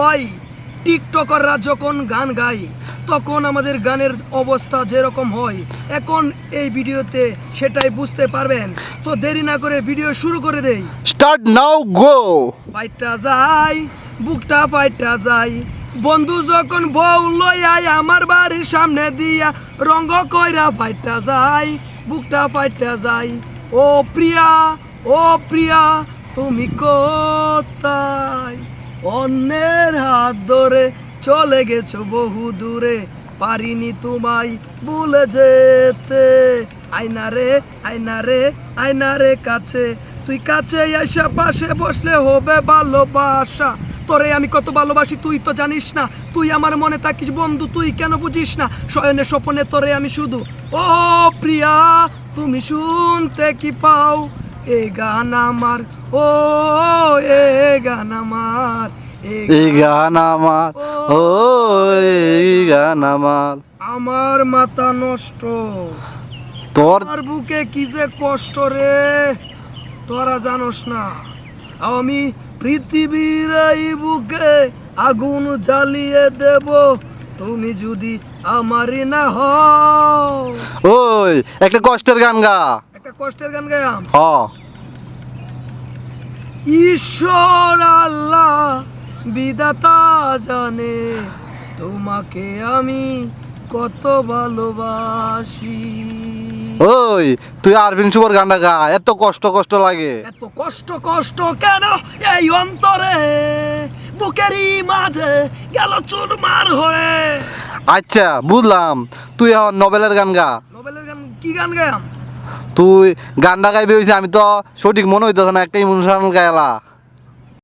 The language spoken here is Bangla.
ভাই টিকটকাররা যখন গান গায় তখন আমাদের গানের অবস্থা যেরকম হয়। এখন এই ভিডিওতে সেটাই বুঝতে পারবেন। তো দেরি না করে ভিডিও শুরু করে দেই। স্টার্ট নাও গো। পাইটা যাই বুকটা পাইটা যাই বন্ধু যখন বউ লইয়াই আমার বাড়ির সামনে দিয়া রঙ্গ কইরা পাইটা যাই বুকটা পাইটা যাই ও প্রিয়া ও প্রিয়া তুমি কোথায়? অন্যের হাত ধরে চলে গেছো বহু দূরে। পারিনি তোমায় ভুলে যেতে। আয়না রে আয়না রে কাছে। তুই কাছে এসে পাশে বসলে হবে ভালোবাসা। তোরে আমি কত ভালোবাসি, তুই তো জানিস না। তুই আমার মনে থাকিস বন্ধু, তুই কেন বুঝিস না? শয়নে স্বপনে তোরে আমি শুধু, ও প্রিয়া, তুমি শুনতে কি পাও? এ গান আমার ও এ গান আমার এ গান আমার ও এই গান আমার। আমার মাথা নষ্ট। তোর বুকে কি যে কষ্ট রে তোরা জানোস না। আমি পৃথিবীর এই বুকে আগুন জ্বালিয়ে দেব তুমি যদি আমারই না হও। ওই একটা কষ্টের গান গা। একটা কষ্টের গান গায়াম হ। ঈশ্বর আল্লাহ বিদাতা জানে। তোমাকে আমি কত ভালোবাসি। ওই তুই আরবিন শুভর গানটা গা এত কষ্ট কষ্ট লাগে। এত কষ্ট কষ্ট কেন এই অন্তরে? বুকেরই মাঝে গেল চুরমার হয়ে। আচ্ছা বুঝলাম। তুই এখন নোবেলের গান গা। নোবেলের গান কি গান গায়াম তুই গানটা গাইবে হয়েছে আমি তো সঠিক মনে হইতেছে না একটাই ইমোশনাল গায়লা